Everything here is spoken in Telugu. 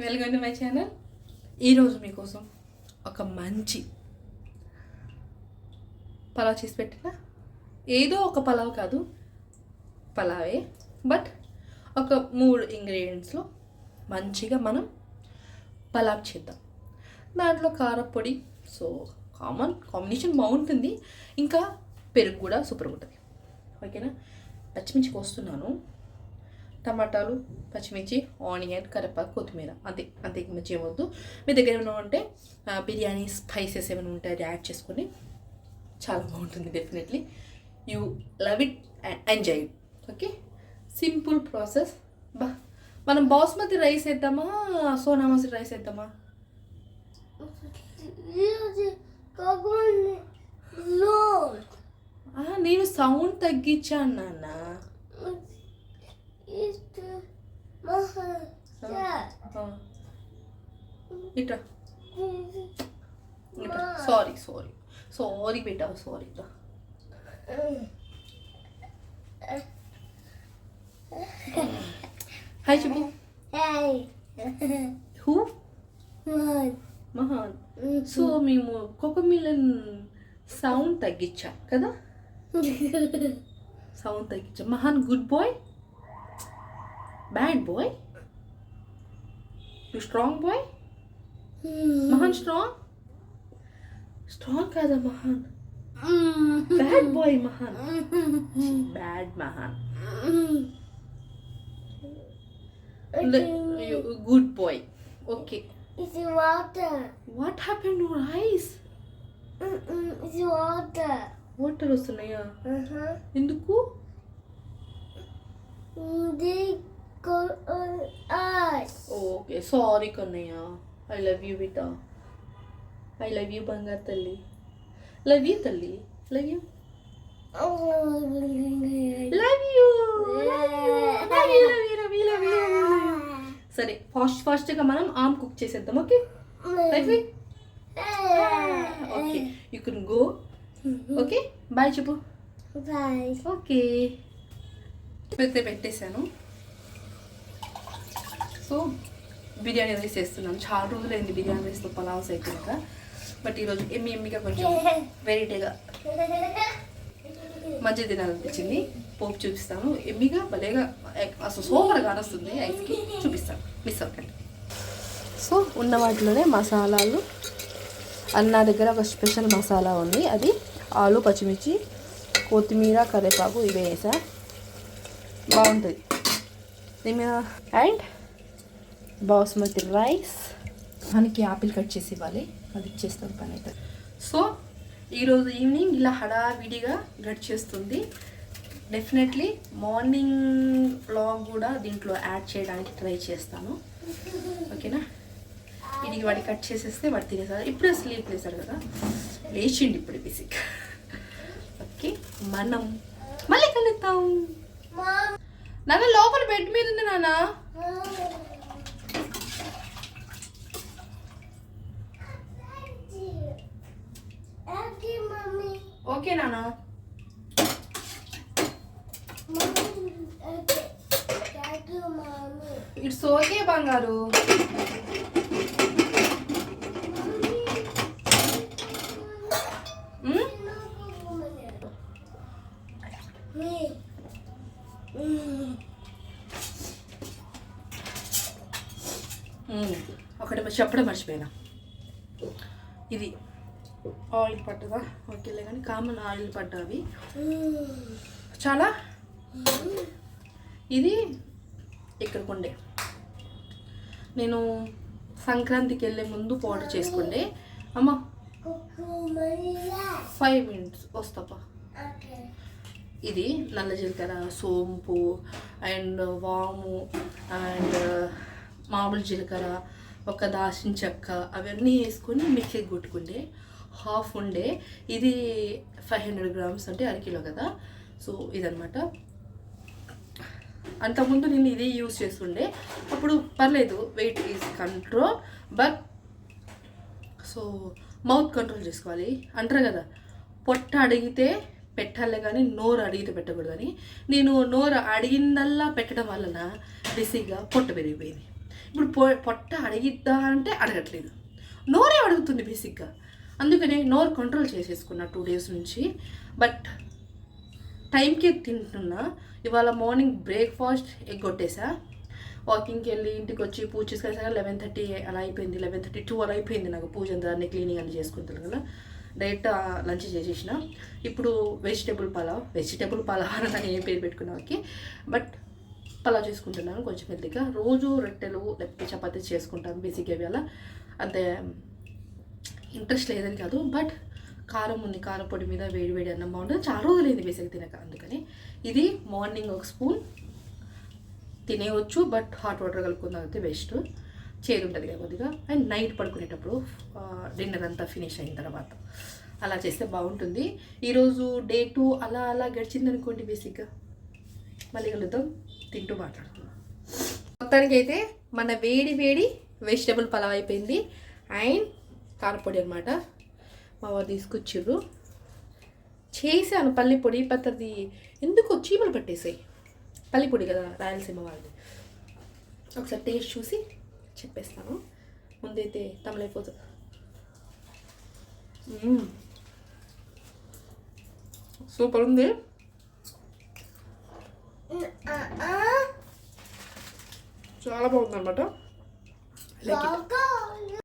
Welcome to my channel. ఈరోజు మీకోసం ఒక మంచి పలావ్ చేసి పెట్టిన? ఏదో ఒక పలావ్ కాదు పలావే. బట్ ఒక మూడు ఇంగ్రీడియంట్స్లో మంచిగా మనం పలావ్ చేద్దాం. దాంట్లో కారపొడి సో కామన్ కాంబినేషన్ బాగుంటుంది. ఇంకా పెరుగు కూడా సూపర్గా ఉంటుంది. ఓకేనా? పచ్చిమిర్చి కోస్తున్నాను టమాటాలు పచ్చిమిర్చి ఆనియన్ కరివేపాకు కొత్తిమీర అంతే. అంతే మంచి ఏమొద్దు. మీ దగ్గర ఏమైనా ఉంటే బిర్యానీ స్పైసెస్ ఏమైనా ఉంటే అది యాడ్ చేసుకొని చాలా బాగుంటుంది definitely you love it and enjoy it okay simple process బా మనం బాస్మతి రైస్ వేద్దామా సోనా మసూరి రైస్ వేద్దామా? నేను సౌండ్ తగ్గించాను నాన్న. ఇట్రా ఇట్రా సారీ సారీ. సారీ బేటా సారీ. రా. హాయ్ చెప్పు హూ మహాన్ సో మేము కోకోమిలన్ సౌండ్ తగ్గించాం కదా? Sound తగ్గించాం. Mahan good boy bad boy you strong boy Mahan strong strong కాదా Mahan bad boy Mahan bad Mahan good boy okay It's water. What happen to rice Mm-mm, it's water. Water వస్తున్నాయా Uh-huh. ఎందుకు They go on us. Okay sorry Kannayya I love you బిటా ఐ లవ్ యూ బంగారు తల్లి లవ్ యూ తల్లి లవ్ యూ లవ్ యూ సరే ఫాస్ట్ ఫాస్ట్గా మనం ఆమ్ కుక్ చేసేద్దాం okay okay you can go okay bye చెప్పు. ఓకే పెట్టేశాను. సో బిర్యానీ రైస్ చేస్తున్నాను చాలా రోజులైంది బిర్యానీ రైస్తో పలావ్స్ అయిపోయాక బట్ ఈరోజు ఎమ్మి ఎమ్మిగా కొంచెం వెరైటీగా మంచిగా తినాలనిపించింది. పోపు చూపిస్తాను ఎమ్మిగా భలేగా అసలు సూపర్గా కానొస్తుంది ఐస్కి చూపిస్తాను. మిస్ అవ్వకండి సో ఉన్న వాటిలోనే మసాలాలు. అన్న దగ్గర ఒక స్పెషల్ మసాలా ఉంది. అది ఆలు పచ్చిమిర్చి కొత్తిమీర కరివేపాకు ఇవే వేసా. బాగుంటుంది. And basmati rice. మనకి యాపిల్ కట్ చేసి ఇవ్వాలి. అది ఇచ్చేస్తాం పని అయితే సో ఈరోజు ఈవినింగ్ ఇలా హడావిడిగా గడిచేస్తుంది. డెఫినెట్లీ మార్నింగ్ వ్లాగ్ కూడా దీంట్లో యాడ్ చేయడానికి ట్రై చేస్తాను. ఓకేనా ఇది వాడి కట్ చేసేస్తే వాడు తినేసారు ఇప్పుడే స్లీప్ లేసాడు కదా. లేచిండి ఇప్పుడు బేసిక్ ఓకే మనం మళ్ళీ కలుద్దాం. నాన్న లోపల బెడ్ మీద ఉంది నాన్న. ఓకే నాన్న ఇట్స్ ఓకే బంగారు. ఒకటి చెప్పడం మర్చిపోయినా. ఇది. ఆయిల్ పట్టదా? ఓకేలే కానీ కామన్ ఆయిల్ పడ్డవి అవి చాలా? ఇది ఇక్కడికి ఉండే నేను సంక్రాంతికి వెళ్ళే ముందు పౌడర్ చేసుకుండే. అమ్మ ఫైవ్ మినిట్స్ వస్తాపా? ఇది నల్ల జీలకర్ర సోంపు అండ్ వాము అండ్ మామూలు జీలకర్ర ఒక దాచిన చెక్క అవన్నీ వేసుకొని మిక్సీకి కొట్టుకుంటే హాఫ్ ఉండే. ఇది ఫైవ్ హండ్రెడ్ గ్రామ్స్ అంటే అరకిలో కదా. సో ఇదనమాట అంతకుముందు నేను ఇది యూస్ చేస్తుండే. అప్పుడు పర్లేదు weight is control but so mouth control చేసుకోవాలి. అంటారు కదా పొట్ట అడిగితే పెట్టాలి కానీ నోరు అడిగితే పెట్టకూడదని నేను నోరు అడిగిందల్లా పెట్టడం వలన బేసిక్గా పొట్ట పెరిగిపోయింది. ఇప్పుడు పొ పొట్ట అడిగిద్దా అంటే అడగట్లేదు. నోరే అడుగుతుంది బేసిక్గా. అందుకనే నోరు కంట్రోల్ చేసేసుకున్నా టూ డేస్ నుంచి. బట్ టైంకి తింటున్నా. ఇవాళ మార్నింగ్ బ్రేక్ఫాస్ట్ ఎగ్గొట్టేసా. వాకింగ్కి వెళ్ళి ఇంటికి వచ్చి పూజ చేసుకునేసరికి లెవెన్ థర్టీ అలా అయిపోయింది. లెవెన్ థర్టీ టూ అలా అయిపోయింది నాకు పూజ అంతా అన్ని క్లీనింగ్ అన్ని చేసుకుంటాను కదా. డైరెక్ట్ లంచ్ చేసేసిన. ఇప్పుడు వెజిటేబుల్ పలావ్ వెజిటేబుల్ పలావ్ అని ఏం పేరు పెట్టుకున్నాకి బట్ పలావ్ చేసుకుంటున్నాను కొంచెం పెద్దగా రోజు రొట్టెలు లేకపోతే చపాతీ చేసుకుంటాను బేసిక్గా అలా అంతే ఇంట్రెస్ట్ లేదని కాదు బట్ కారం ఉంది కారం పొడి మీద వేడి వేడి అన్నం బాగుంటుంది. చాలా లేదు బేసిక్ తినక అందుకని. ఇది మార్నింగ్ ఒక స్పూన్ తినేయవచ్చు బట్ హాట్ వాటర్ కలుపుకుందాం అయితే బెస్ట్. చేదు ఉంటుంది కదా కొద్దిగా. అండ్ నైట్ పడుకునేటప్పుడు డిన్నర్ అంతా ఫినిష్ అయిన తర్వాత. అలా చేస్తే బాగుంటుంది. ఈరోజు డే టూ అలా అలా గడిచింది అనుకోండి బేసిక్గా. మళ్ళీ కలుద్దాం. తింటూ మాట్లాడుతున్నాం మొత్తానికి అయితే మన వేడి వేడి వెజిటబుల్ పలావ్ అయిపోయింది. అండ్ కారపొడి అనమాట మా వారు తీసుకొచ్చిర్రు చేశాను పల్లి పొడి ఎందుకు చీమలు పట్టేసాయి. పల్లి పొడి కదా రాయలసీమ వాళ్ళది. ఒకసారి టేస్ట్ చూసి చెప్పేస్తాను. ముందైతే తమలైపోతుంది సూపర్ ఉంది. చాలా బాగుంది అనమాట